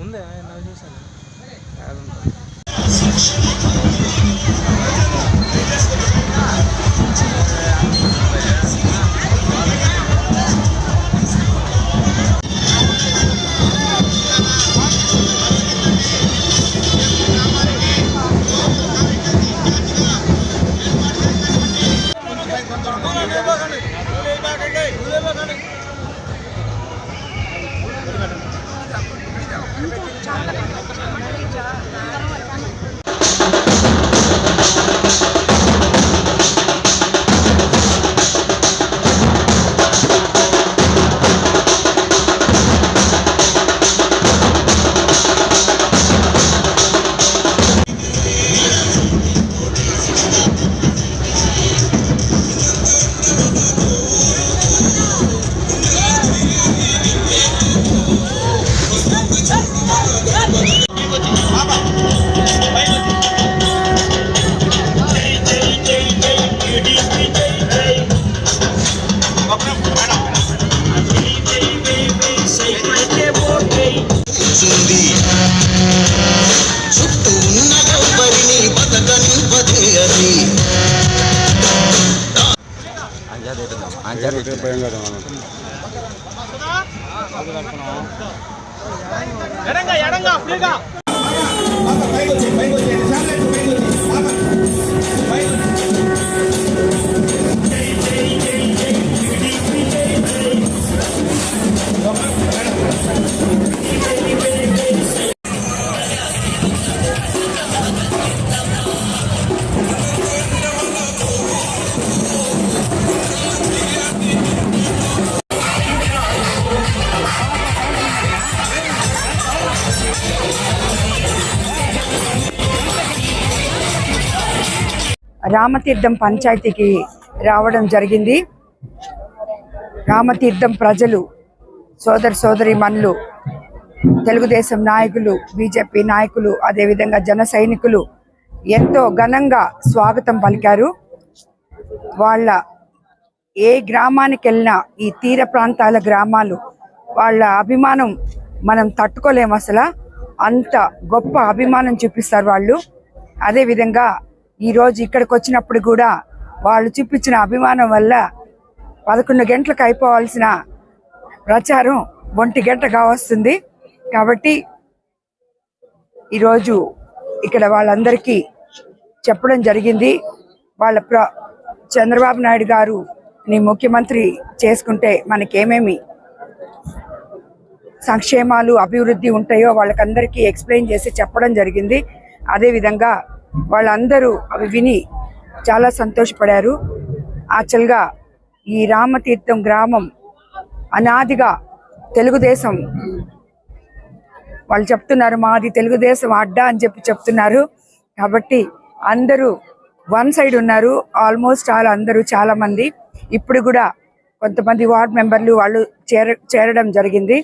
ఉందా? నాకు చూసాను? அஞ்சாறு இடங்க இடங்க அப்படிங்க రామతీర్థం పంచాయతీకి రావడం జరిగింది. రామతీర్థం ప్రజలు సోదర సోదరి మనులు తెలుగుదేశం నాయకులు బీజేపీ నాయకులు అదేవిధంగా జన సైనికులు ఎంతో ఘనంగా స్వాగతం పలికారు. వాళ్ళ ఏ గ్రామానికి వెళ్ళినా ఈ తీర ప్రాంతాల గ్రామాలు వాళ్ళ అభిమానం మనం తట్టుకోలేము అసలు. అంత గొప్ప అభిమానం చూపిస్తారు వాళ్ళు. అదేవిధంగా ఈరోజు ఇక్కడికి వచ్చినప్పుడు కూడా వాళ్ళు చూపించిన అభిమానం వల్ల పదకొండు గంటలకు అయిపోవాల్సిన ప్రచారం ఒంటి గంట కావస్తుంది కాబట్టి ఈరోజు ఇక్కడ వాళ్ళందరికీ చెప్పడం జరిగింది. వాళ్ళ ప్ర చంద్రబాబు నాయుడు గారు నీ ముఖ్యమంత్రి చేసుకుంటే మనకేమేమి సంక్షేమాలు అభివృద్ధి ఉంటాయో వాళ్ళకందరికీ ఎక్స్ప్లెయిన్ చేసి చెప్పడం జరిగింది. అదేవిధంగా వాళ్ళందరూ అవి విని చాలా సంతోషపడారు. యాక్చువల్గా ఈ రామతీర్థం గ్రామం అనాదిగా తెలుగుదేశం వాళ్ళు చెప్తున్నారు మాది తెలుగుదేశం అడ్డా అని చెప్పి చెప్తున్నారు. కాబట్టి అందరూ వన్ సైడ్ ఉన్నారు. ఆల్మోస్ట్ ఆల్ అందరూ చాలా మంది. ఇప్పుడు కూడా కొంతమంది వార్డ్ మెంబర్లు వాళ్ళు చేర చేరడం జరిగింది.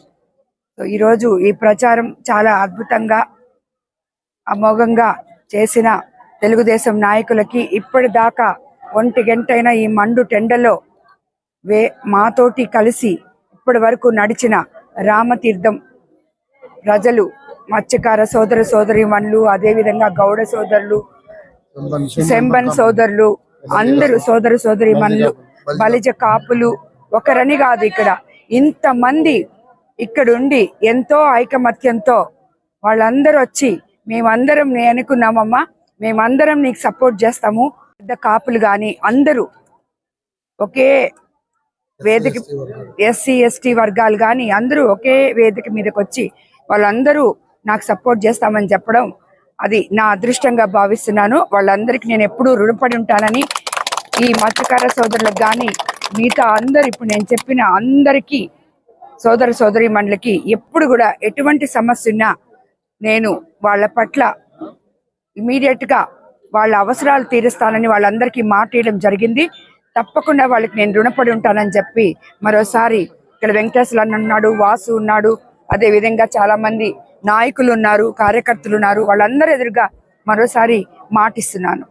సో ఈరోజు ఈ ప్రచారం చాలా అద్భుతంగా అమోఘంగా చేసిన తెలుగుదేశం నాయకులకి ఇప్పటిదాకా ఒంటి గంటైన ఈ మండు టెండలో వే మాతోటి కలిసి ఇప్పటి వరకు నడిచిన రామతీర్థం ప్రజలు మత్స్యకార సోదర సోదరిమణులు అదేవిధంగా గౌడ సోదరులు సెంబన్ సోదరులు అందరూ సోదర సోదరిమణులు బలిజ కాపులు ఒకరని కాదు ఇక్కడ. ఇంతమంది ఇక్కడుండి ఎంతో ఐకమత్యంతో వాళ్ళందరూ వచ్చి మేమందరం నేను అనుకున్నామమ్మా. మేమందరం నీకు సపోర్ట్ చేస్తాము. పెద్ద కాపులు కానీ అందరూ ఒకే వేదిక ఎస్సీ ఎస్టీ వర్గాలు కానీ అందరూ ఒకే వేదిక మీదకి వచ్చి వాళ్ళందరూ నాకు సపోర్ట్ చేస్తామని చెప్పడం అది నా అదృష్టంగా భావిస్తున్నాను. వాళ్ళందరికీ నేను ఎప్పుడూ రుణపడి ఉంటానని ఈ మత్స్యకార సోదరులకు కానీ మిగతా అందరు ఇప్పుడు నేను చెప్పిన అందరికీ సోదర సోదరి మండలికి ఎప్పుడు కూడా ఎటువంటి సమస్య ఉన్నా నేను వాళ్ళ పట్ల ఇమీడియట్గా వాళ్ళ అవసరాలు తీరుస్తానని వాళ్ళందరికీ మాట ఇవ్వడం జరిగింది. తప్పకుండా వాళ్ళకి నేను రుణపడి ఉంటానని చెప్పి మరోసారి ఇక్కడ వెంకటేశ్వర అన్న ఉన్నాడు వాసు ఉన్నాడు అదే విధంగా చాలా మంది నాయకులు ఉన్నారు కార్యకర్తలు ఉన్నారు. వాళ్ళందరూ ఎదురుగా మరోసారి మాటిస్తున్నాను.